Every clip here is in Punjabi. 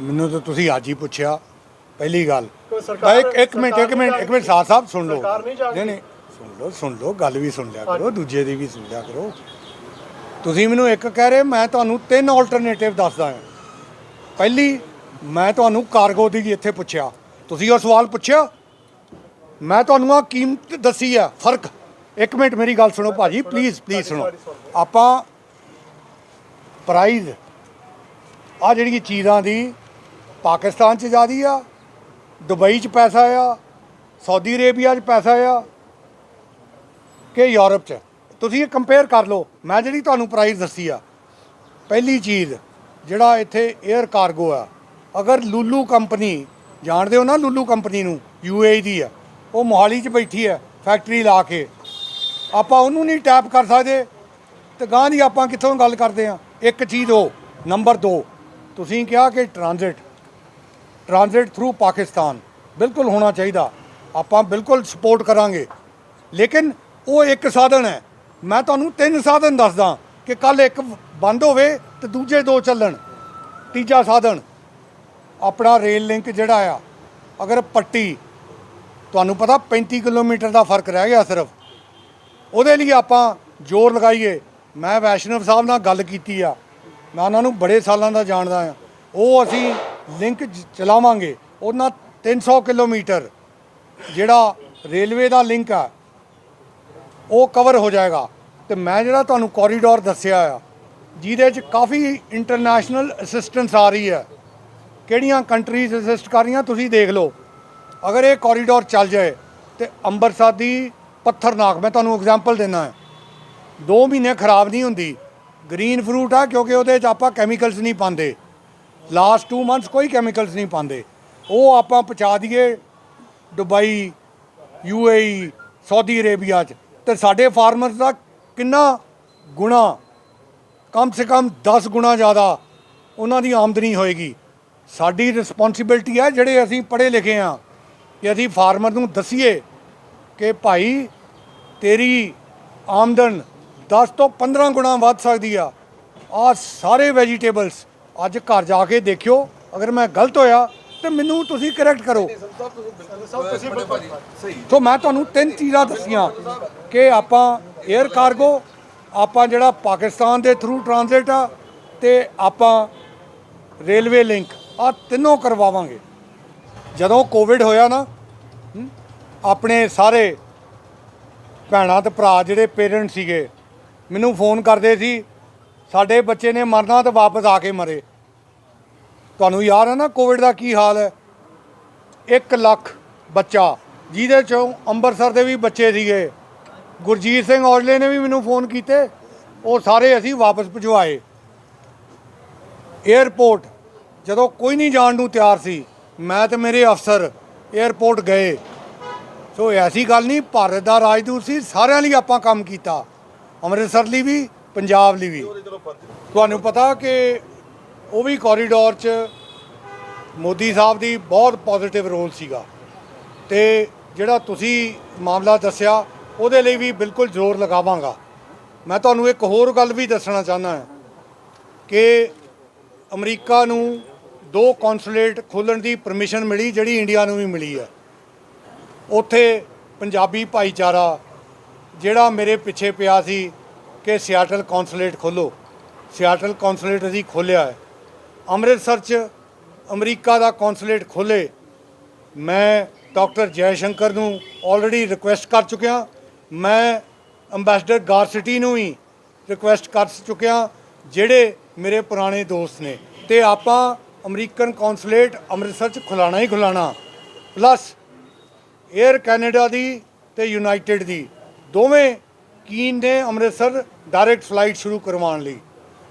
ਮੈਨੂੰ ਤਾਂ ਤੁਸੀਂ ਅੱਜ ਹੀ ਪੁੱਛਿਆ ਪਹਿਲੀ ਗੱਲ। ਮੈਂ ਇੱਕ ਇੱਕ ਮਿੰਟ ਇੱਕ ਮਿੰਟ ਇੱਕ ਮਿੰਟ ਸਾਥ ਸਾਹਿਬ ਸੁਣ ਲਓ। ਨਹੀਂ। ਨਹੀਂ ਨਹੀਂ ਸੁਣ ਲਓ ਸੁਣ ਲਓ ਗੱਲ ਵੀ ਸੁਣ ਲਿਆ ਕਰੋ ਦੂਜੇ ਦੀ ਵੀ ਸੁਣ ਲਿਆ ਕਰੋ। ਤੁਸੀਂ ਮੈਨੂੰ ਇੱਕ ਕਹਿ ਰਹੇ ਮੈਂ ਤੁਹਾਨੂੰ ਤਿੰਨ ਆਲਟਰਨੇਟਿਵ ਦੱਸਦਾ ਹਾਂ। ਪਹਿਲੀ ਮੈਂ ਤੁਹਾਨੂੰ ਕਾਰਗੋ ਦੀ ਇੱਥੇ ਪੁੱਛਿਆ। ਤੁਸੀਂ ਉਹ ਸਵਾਲ ਪੁੱਛਿਆ? ਮੈਂ ਤੁਹਾਨੂੰ ਆ ਕੀਮਤ ਦੱਸੀ ਆ ਫ਼ਰਕ। ਇੱਕ ਮਿੰਟ ਮੇਰੀ ਗੱਲ ਸੁਣੋ ਭਾਜੀ ਪਲੀਜ਼ ਪਲੀਜ਼ ਸੁਣੋ। ਆਪਾਂ ਪ੍ਰਾਈਜ਼ ਆ ਜਿਹੜੀ ਚੀਜ਼ਾਂ ਦੀ ਪਾਕਿਸਤਾਨ 'ਚ ਜ਼ਿਆਦੀ ਆ, ਦੁਬਈ 'ਚ ਪੈਸਾ ਆ, ਸਾਊਦੀ ਅਰੇਬੀਆ 'ਚ ਪੈਸਾ ਆ ਕਿ ਯੂਰਪ 'ਚ। ਤੁਸੀਂ ਇਹ ਕੰਪੇਅਰ ਕਰ ਲਓ। ਮੈਂ ਜਿਹੜੀ ਤੁਹਾਨੂੰ ਪ੍ਰਾਈਸ ਦੱਸੀ ਆ, ਪਹਿਲੀ ਚੀਜ਼ ਜਿਹੜਾ ਇੱਥੇ 에ਅਰ ਕਾਰਗੋ ਆ, ਅਗਰ ਲੂਲੂ ਕੰਪਨੀ, ਜਾਣਦੇ ਹੋ ਨਾ ਲੂਲੂ ਕੰਪਨੀ ਨੂੰ ਯੂਏਈ ਦੀ ਆ, ਉਹ ਮੋਹਾਲੀ 'ਚ ਬੈਠੀ ਹੈ ਫੈਕਟਰੀ ਲਾ ਕੇ। ਆਪਾਂ ਉਹਨੂੰ ਨਹੀਂ ਟੈਪ ਕਰ ਸਕਦੇ। ਤੇ ਗਾਂ ਦੀ ਆਪਾਂ ਕਿੱਥੋਂ ਗੱਲ ਕਰਦੇ ਆ? ਇੱਕ ਚੀਜ਼ ਉਹ ਨੰਬਰ 2 ਤੁਸੀਂ ਕਿਹਾ ਕਿ ਟ੍ਰਾਂਜ਼ਿਟ ਟ੍ਰਾਂਜ਼ਿਟ ਥਰੂ ਪਾਕਿਸਤਾਨ ਬਿਲਕੁਲ ਹੋਣਾ ਚਾਹੀਦਾ। ਆਪਾਂ ਬਿਲਕੁਲ ਸਪੋਰਟ ਕਰਾਂਗੇ। ਲੇਕਿਨ ਉਹ ਇੱਕ ਸਾਧਨ ਹੈ। ਮੈਂ ਤੁਹਾਨੂੰ ਤਿੰਨ ਸਾਧਨ ਦੱਸਦਾ ਕਿ ਕੱਲ ਇੱਕ ਬੰਦ ਹੋਵੇ ਤੇ ਦੂਜੇ ਦੋ ਚੱਲਣ। ਤੀਜਾ ਸਾਧਨ, ਆਪਣਾ ਰੇਲ ਲਿੰਕ ਜਿਹੜਾ ਆ, ਅਗਰ ਪੱਟੀ, ਤੁਹਾਨੂੰ ਪਤਾ 35 ਕਿਲੋਮੀਟਰ ਦਾ ਫ਼ਰਕ ਰਹਿ ਗਿਆ ਸਿਰਫ। ਉਹਦੇ ਲਈ ਆਪਾਂ ਜ਼ੋਰ ਲਗਾਈਏ। ਮੈਂ ਵੈਸ਼ਨਵ ਸਾਹਿਬ ਨਾਲ ਗੱਲ ਕੀਤੀ ਆ। ਮੈਂ ਉਹਨਾਂ ਨੂੰ ਬੜੇ ਸਾਲਾਂ ਦਾ ਜਾਣਦਾ ਆ। ਉਹ ਅਸੀਂ ਲਿੰਕ ਜ- ਚਲਾਵਾਂਗੇ। ਉਹਨਾਂ 300 ਕਿਲੋਮੀਟਰ ਜਿਹੜਾ ਰੇਲਵੇ ਦਾ ਲਿੰਕ ਆ, ਉਹ ਕਵਰ ਹੋ ਜਾਏਗਾ। ਤੇ ਮੈਂ ਜਿਹੜਾ ਤੁਹਾਨੂੰ ਕੋਰੀਡੋਰ ਦੱਸਿਆ ਆ, ਜਿਹਦੇ 'ਚ ਕਾਫੀ ਇੰਟਰਨੈਸ਼ਨਲ ਅਸਿਸਟੈਂਸ ਆ ਰਹੀ ਹੈ। ਕਿਹੜੀਆਂ ਕੰਟਰੀਜ਼ ਅਸਿਸਟ ਕਰ ਰਹੀਆਂ, ਤੁਸੀਂ ਦੇਖ ਲਓ। ਅਗਰ ਇਹ ਕੋਰੀਡੋਰ ਚੱਲ ਜਾਏ, ਤੇ ਅੰਮ੍ਰਿਤਸਰ ਦੀ ਪੱਥਰਨਾਕ, ਮੈਂ ਤੁਹਾਨੂੰ ਐਗਜ਼ਾਮਪਲ ਦਿੰਦਾ ਹਾਂ। ਦੋ ਮਹੀਨੇ ਖਰਾਬ ਨਹੀਂ ਹੁੰਦੀ। ਗ੍ਰੀਨ ਫਰੂਟ ਆ, ਕਿਉਂਕਿ ਉਹਦੇ 'ਚ ਆਪਾਂ ਕੈਮੀਕਲਸ ਨਹੀਂ ਪਾਉਂਦੇ। ਲਾਸਟ 2 ਮੰਥਸ ਕੋਈ ਕੈਮੀਕਲਸ ਨਹੀਂ ਪਾਉਂਦੇ। ਉਹ ਆਪਾਂ ਪਹੁੰਚਾ ਦਈਏ ਦੁਬਈ ਯੂਏਈ ਸਾਊਦੀ ਅਰੇਬੀਆ 'ਚ। ਤੇ ਸਾਡੇ ਫਾਰਮਰਸ ਦਾ ਕਿੰਨਾ ਗੁਣਾ, ਕਮ ਸੇ ਕਮ 10 ਗੁਣਾ ਜ਼ਿਆਦਾ ਉਹਨਾਂ ਦੀ ਆਮਦਨੀ ਹੋਏਗੀ। ਸਾਡੀ ਰਿਸਪੌਂਸਿਬਿਲਟੀ ਹੈ ਜਿਹੜੇ ਅਸੀਂ ਪੜ੍ਹੇ ਲਿਖੇ ਆ ਕਿ ਅਸੀਂ ਫਾਰਮਰ ਨੂੰ ਦਸੀਏ ਕਿ ਭਾਈ ਤੇਰੀ ਆਮਦਨ 10 ਤੋਂ 15 ਗੁਣਾ ਵੱਧ ਸਕਦੀ ਆ। ਆ ਸਾਰੇ ਵੈਜੀਟੇਬਲਸ ਅੱਜ ਘਰ ਜਾ ਕੇ ਦੇਖਿਓ ਅਗਰ ਮੈਂ ਗਲਤ ਹੋਇਆ ਤੇ ਮੈਨੂੰ ਤੁਸੀਂ ਕਰੈਕਟ ਕਰੋ। ਸੋ ਮੈਂ ਤੁਹਾਨੂੰ ਤਿੰਨ ਚੀਜ਼ਾਂ ਦੱਸੀਆਂ ਕਿ ਆਪਾਂ 에ਅਰ ਕਾਰਗੋ ਆਪਾਂ ਜਿਹੜਾ ਪਾਕਿਸਤਾਨ ਦੇ ਥਰੂ ਟ੍ਰਾਂਜ਼ਿਟ ਆ ਤੇ ਆਪਾਂ ਰੇਲਵੇ ਲਿੰਕ ਆ ਤਿੰਨੋਂ ਕਰਵਾਵਾਂਗੇ। ਜਦੋਂ ਕੋਵਿਡ ਹੋਇਆ ਨਾ ਆਪਣੇ ਸਾਰੇ ਭੈਣਾਂ ਤੇ ਭਰਾ ਜਿਹੜੇ ਪੇਰੈਂਟ ਸੀਗੇ ਮੈਨੂੰ ਫੋਨ ਕਰਦੇ ਸੀ ਸਾਡੇ ਬੱਚੇ ਨੇ ਮਰਨਾ ਤੇ ਵਾਪਸ ਆ ਕੇ ਮਰੇ। ਤੁਹਾਨੂੰ ਯਾਦ ਹੈ ਨਾ ਕੋਵਿਡ ਦਾ ਕੀ ਹਾਲ ਹੈ? 1 ਲੱਖ ਬੱਚਾ, ਜਿਹਦੇ ਚੋਂ ਅੰਮ੍ਰਿਤਸਰ ਦੇ ਵੀ ਬੱਚੇ ਸੀਗੇ। ਗੁਰਜੀਤ ਸਿੰਘ ਔਜਲੇ ਨੇ ਵੀ ਮੈਨੂੰ ਫੋਨ ਕੀਤੇ। ਉਹ ਸਾਰੇ ਅਸੀਂ ਵਾਪਸ ਭਜਵਾਏ। 에ਅਰਪੋਰਟ ਜਦੋਂ ਕੋਈ ਨਹੀਂ ਜਾਣ ਨੂੰ ਤਿਆਰ ਸੀ, ਮੈਂ ਤੇ ਮੇਰੇ ਅਫਸਰ 에ਅਰਪੋਰਟ ਗਏ। ਸੋ ਐਸੀ ਗੱਲ ਨਹੀਂ, ਭਾਰਤ ਦਾ ਰਾਜਦੂਤ ਸੀ, ਸਾਰਿਆਂ ਲਈ ਆਪਾਂ ਕੰਮ ਕੀਤਾ। ਅੰਮ੍ਰਿਤਸਰ ਲਈ ਵੀ, ਪੰਜਾਬ ਲਈ ਵੀ। ਤੁਹਾਨੂੰ ਪਤਾ ਕਿ ਉਹ ਵੀ ਕੋਰੀਡੋਰ 'ਚ ਮੋਦੀ ਸਾਹਿਬ ਦੀ ਬਹੁਤ ਪੋਜ਼ਿਟਿਵ ਰੋਲ ਸੀਗਾ। ਤੇ ਜਿਹੜਾ ਤੁਸੀਂ ਮਾਮਲਾ ਦੱਸਿਆ, ਉਹਦੇ ਲਈ ਵੀ ਬਿਲਕੁਲ ਜ਼ੋਰ ਲਗਾਵਾਂਗਾ। ਮੈਂ ਤੁਹਾਨੂੰ ਇੱਕ ਹੋਰ ਗੱਲ ਵੀ ਦੱਸਣਾ ਚਾਹੁੰਦਾ ਹਾਂ ਕਿ ਅਮਰੀਕਾ ਨੂੰ ਦੋ ਕੌਂਸੂਲੇਟ ਖੋਲ੍ਹਣ ਦੀ ਪਰਮਿਸ਼ਨ ਮਿਲੀ, ਜਿਹੜੀ ਇੰਡੀਆ ਨੂੰ ਵੀ ਮਿਲੀ ਹੈ। ਉੱਥੇ ਪੰਜਾਬੀ ਭਾਈਚਾਰਾ, ਜਿਹੜਾ ਮੇਰੇ ਪਿੱਛੇ ਪਿਆ ਸੀ ਕਿ ਸਿਆਟਲ ਕੌਂਸੂਲੇਟ ਖੋਲੋ ਸਿਆਟਲ ਕੌਂਸੂਲੇਟ ਅਸੀਂ ਖੋਲ੍ਹਿਆ ਹੈ। ਅੰਮ੍ਰਿਤਸਰ 'ਚ ਅਮਰੀਕਾ ਦਾ ਕੌਂਸੂਲੇਟ ਖੋਲੇ ਮੈਂ ਡਾਕਟਰ ਜੈ ਸ਼ੰਕਰ ਨੂੰ ਆਲਰੇਡੀ ਰਿਕੁਐਸਟ ਕਰ ਚੁੱਕਿਆ। ਮੈਂ ਅੰਬੈਸਡਰ ਗਾਰਸਿਟੀ ਨੂੰ ਹੀ ਰਿਕੁਐਸਟ ਕਰ ਚੁੱਕਿਆ, ਜਿਹੜੇ ਮੇਰੇ ਪੁਰਾਣੇ ਦੋਸਤ ਨੇ। ਤੇ ਆਪਾਂ ਅਮਰੀਕਨ ਕੌਂਸੂਲੇਟ ਅੰਮ੍ਰਿਤਸਰ 'ਚ ਖੁਲਾਣਾ ਹੀ ਖੁਲਾਣਾ। ਪਲੱਸ 에ਅਰ ਕੈਨੇਡਾ ਦੀ ਤੇ ਯੂਨਾਈਟਿਡ ਦੀ। ਦੋਵੇਂ ਕੀਨ ਨੇ ਅੰਮ੍ਰਿਤਸਰ ਡਾਇਰੈਕਟ ਫਲਾਈਟ ਸ਼ੁਰੂ ਕਰਵਾਉਣ ਲਈ।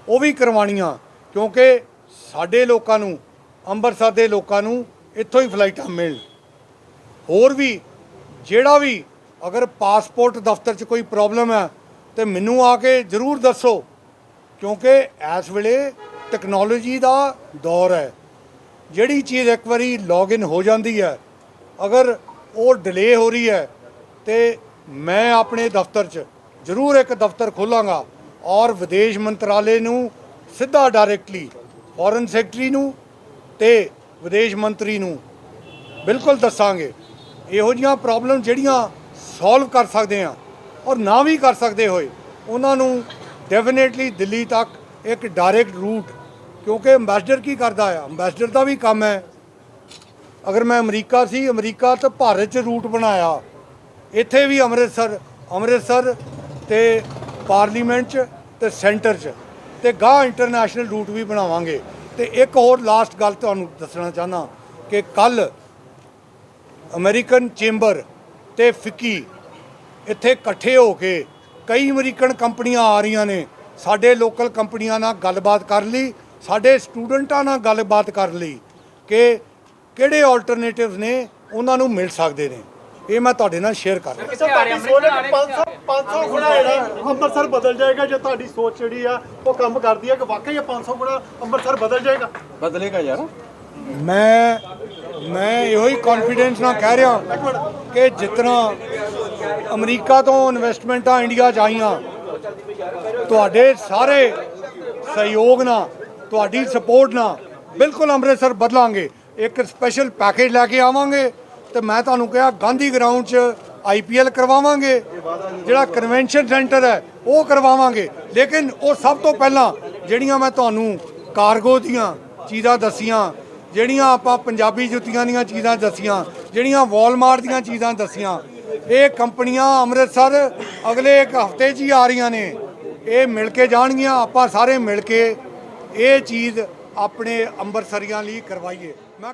ਉਹ ਵੀ ਕਰਵਾਉਣੀਆਂ, ਕਿਉਂਕਿ ਸਾਡੇ ਲੋਕਾਂ ਨੂੰ, ਅੰਮ੍ਰਿਤਸਰ ਦੇ ਲੋਕਾਂ ਨੂੰ ਇੱਥੋਂ ਹੀ ਫਲਾਈਟਾਂ ਮਿਲਣ ਹੋਰ ਵੀ, ਜਿਹੜਾ ਵੀ ਅਗਰ ਪਾਸਪੋਰਟ ਦਫ਼ਤਰ 'ਚ ਕੋਈ ਪ੍ਰੋਬਲਮ ਹੈ, ਤੇ ਮੈਨੂੰ ਆ ਕੇ ਜ਼ਰੂਰ ਦੱਸੋ, ਕਿਉਂਕਿ ਇਸ ਵੇਲੇ ਟੈਕਨੋਲੋਜੀ ਦਾ ਦੌਰ ਹੈ। ਜਿਹੜੀ ਚੀਜ਼ ਇੱਕ ਵਾਰੀ ਲੌਗਇਨ ਹੋ ਜਾਂਦੀ ਹੈ, ਅਗਰ ਉਹ ਡਿਲੇ ਹੋ ਰਹੀ ਹੈ, ਤੇ ਮੈਂ ਆਪਣੇ ਦਫ਼ਤਰ 'ਚ ਜ਼ਰੂਰ ਇੱਕ ਦਫ਼ਤਰ ਖੋਲਾਂਗਾ ਔਰ ਵਿਦੇਸ਼ ਮੰਤਰਾਲੇ ਨੂੰ ਸਿੱਧਾ ਡਾਇਰੈਕਟਲੀ ਫੋਰਨ ਸੈਕਟਰੀ ਨੂੰ ਤੇ ਵਿਦੇਸ਼ ਮੰਤਰੀ ਨੂੰ ਬਿਲਕੁਲ ਦੱਸਾਂਗੇ, ਇਹੋ ਜਿਹੀਆਂ ਪ੍ਰੋਬਲਮ ਜਿਹੜੀਆਂ ਸੋਲਵ ਕਰ ਸਕਦੇ ਆ ਔਰ ਨਾ ਵੀ ਕਰ ਸਕਦੇ ਹੋਏ, ਉਹਨਾਂ ਨੂੰ ਡੈਫੀਨੇਟਲੀ ਦਿੱਲੀ ਤੱਕ ਇੱਕ ਡਾਇਰੈਕਟ ਰੂਟ ਕਿਉਂਕਿ ਅੰਬੈਸਡਰ ਕੀ ਕਰਦਾ ਆ? ਅੰਬੈਸਡਰ ਦਾ ਵੀ ਕੰਮ ਹੈ। ਅਗਰ ਮੈਂ ਅਮਰੀਕਾ ਸੀ, ਅਮਰੀਕਾ ਤੋਂ ਭਾਰਤ 'ਚ ਰੂਟ ਬਣਾਇਆ। ਇੱਥੇ ਵੀ ਅੰਮ੍ਰਿਤਸਰ ਅੰਮ੍ਰਿਤਸਰ ਤੇ ਪਾਰਲੀਮੈਂਟ 'ਚ ਤੇ ਸੈਂਟਰ 'ਚ। ਤੇ ਗਾਹ ਇੰਟਰਨੈਸ਼ਨਲ ਰੂਟ ਵੀ ਬਣਾਵਾਂਗੇ। ਤੇ ਇੱਕ ਹੋਰ ਲਾਸਟ ਗੱਲ ਤੁਹਾਨੂੰ ਦੱਸਣਾ ਚਾਹਨਾ ਕਿ ਕੱਲ ਅਮਰੀਕਨ ਚੇਂਬਰ ਤੇ ਫਿੱਕੀ ਇੱਥੇ ਇਕੱਠੇ ਹੋ ਕੇ ਕਈ ਅਮਰੀਕਨ ਕੰਪਨੀਆਂ ਆ ਰਹੀਆਂ ਨੇ। ਸਾਡੇ ਲੋਕਲ ਕੰਪਨੀਆਂ ਨਾਲ ਗੱਲਬਾਤ ਕਰ ਲਈ, ਸਾਡੇ ਸਟੂਡੈਂਟਾਂ ਨਾਲ ਗੱਲਬਾਤ ਕਰ ਲਈ ਕਿ ਕਿਹੜੇ ਆਲਟਰਨੇਟਿਵਸ ਨੇ, ਉਹਨਾਂ ਨੂੰ ਮਿਲ ਸਕਦੇ ਨੇ। ਇਹ ਮੈਂ ਤੁਹਾਡੇ ਨਾਲ ਸ਼ੇਅਰ ਕਰ ਰਿਹਾ। ਸਰ ਤੁਹਾਡੀ ਸੋਚ ਹੈ ਕਿ 500 500 ਗੁਣਾ ਜਿਹੜਾ ਅੰਮ੍ਰਿਤਸਰ ਬਦਲ ਜਾਏਗਾ ਜੇ ਤੁਹਾਡੀ ਸੋਚ ਜਿਹੜੀ ਆ ਉਹ ਕੰਮ ਕਰਦੀ ਹੈ ਕਿ ਵਾਕਈ ਇਹ 500 ਗੁਣਾ ਅੰਮ੍ਰਿਤਸਰ ਬਦਲ ਜਾਏਗਾ? ਬਦਲੇਗਾ ਯਾਰ। ਮੈਂ ਮੈਂ ਇਹੋ ਹੀ ਕੌਨਫੀਡੈਂਸ ਨਾਲ ਕਹਿ ਰਿਹਾ ਕਿ ਜਿਤਨਾ ਅਮਰੀਕਾ ਤੋਂ ਇਨਵੈਸਟਮੈਂਟਾਂ ਇੰਡੀਆ 'ਚ ਆਈਆਂ ਤੁਹਾਡੇ ਸਾਰੇ ਸਹਿਯੋਗ ਨਾਲ ਤੁਹਾਡੀ ਸਪੋਰਟ ਨਾਲ ਬਿਲਕੁਲ ਅੰਮ੍ਰਿਤਸਰ ਬਦਲਾਂਗੇ। ਇੱਕ ਸਪੈਸ਼ਲ ਪੈਕੇਜ ਲੈ ਕੇ ਆਵਾਂਗੇ ਤੇ ਮੈਂ ਤੁਹਾਨੂੰ ਕਿਹਾ, ਗਾਂਧੀ ਗਰਾਊਂਡ 'ਚ ਆਈਪੀਐਲ ਕਰਵਾਵਾਂਗੇ। ਜਿਹੜਾ ਕਨਵੈਨਸ਼ਨ ਸੈਂਟਰ ਹੈ, ਉਹ ਕਰਵਾਵਾਂਗੇ। ਲੇਕਿਨ ਉਹ ਸਭ ਤੋਂ ਪਹਿਲਾਂ ਜਿਹੜੀਆਂ ਮੈਂ ਤੁਹਾਨੂੰ ਕਾਰਗੋ ਦੀਆਂ ਚੀਜ਼ਾਂ ਦੱਸੀਆਂ, ਜਿਹੜੀਆਂ ਆਪਾਂ ਪੰਜਾਬੀ ਜੁੱਤੀਆਂ ਦੀਆਂ ਚੀਜ਼ਾਂ ਦੱਸੀਆਂ, ਜਿਹੜੀਆਂ ਵਾਲਮਾਰਟ ਦੀਆਂ ਚੀਜ਼ਾਂ ਦੱਸੀਆਂ, ਇਹ ਕੰਪਨੀਆਂ ਅੰਮ੍ਰਿਤਸਰ ਅਗਲੇ ਇੱਕ ਹਫ਼ਤੇ 'ਚ ਹੀ ਆ ਰਹੀਆਂ ਨੇ। ਇਹ ਮਿਲ ਕੇ ਜਾਣਗੀਆਂ, ਆਪਾਂ ਸਾਰੇ ਮਿਲ ਕੇ ਇਹ ਚੀਜ਼ ਆਪਣੇ ਅੰਮ੍ਰਿਤਸਰੀਆਂ ਲਈ ਕਰਵਾਈਏ। ਮੈਂ